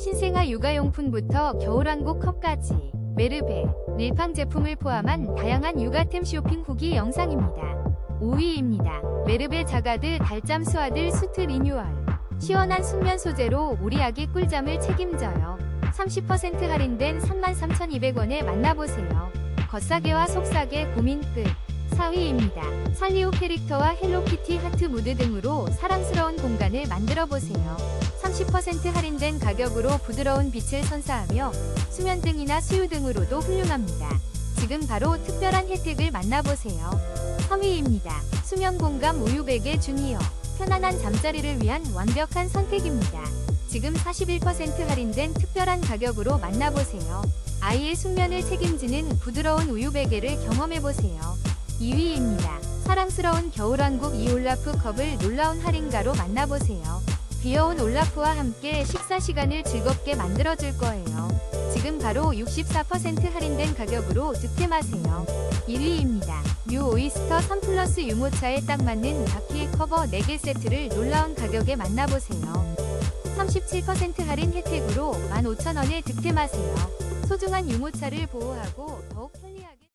신생아 육아용품부터 겨울왕국 컵까지 메르베, 릴팡 제품을 포함한 다양한 육아템 쇼핑 후기 영상입니다. 5위입니다. 메르베 자가드 달잠 수아들 수트 리뉴얼 시원한 숙면 소재로 우리 아기 꿀잠을 책임져요. 30% 할인된 33,200원에 만나보세요. 겉싸개와 속싸개 고민 끝. 4위입니다. 살리오 캐릭터와 헬로키티 하트 무드 등으로 사랑스러운 공간을 만들어 보세요. 30% 할인된 가격으로 부드러운 빛을 선사하며 수면 등이나 수유 등으로도 훌륭합니다. 지금 바로 특별한 혜택을 만나보세요. 3위입니다. 수면 공감 우유 베개 주니어. 편안한 잠자리를 위한 완벽한 선택입니다. 지금 41% 할인된 특별한 가격으로 만나보세요. 아이의 숙면을 책임지는 부드러운 우유 베개를 경험해보세요. 2위입니다. 사랑스러운 겨울왕국 이올라프 컵을 놀라운 할인가로 만나보세요. 귀여운 올라프와 함께 식사 시간을 즐겁게 만들어줄 거예요. 지금 바로 64% 할인된 가격으로 득템하세요. 1위입니다. 뉴 오이스터 3 플러스 유모차에 딱 맞는 바퀴 커버 4개 세트를 놀라운 가격에 만나보세요. 37% 할인 혜택으로 15,000원에 득템하세요. 소중한 유모차를 보호하고 더욱 편리하게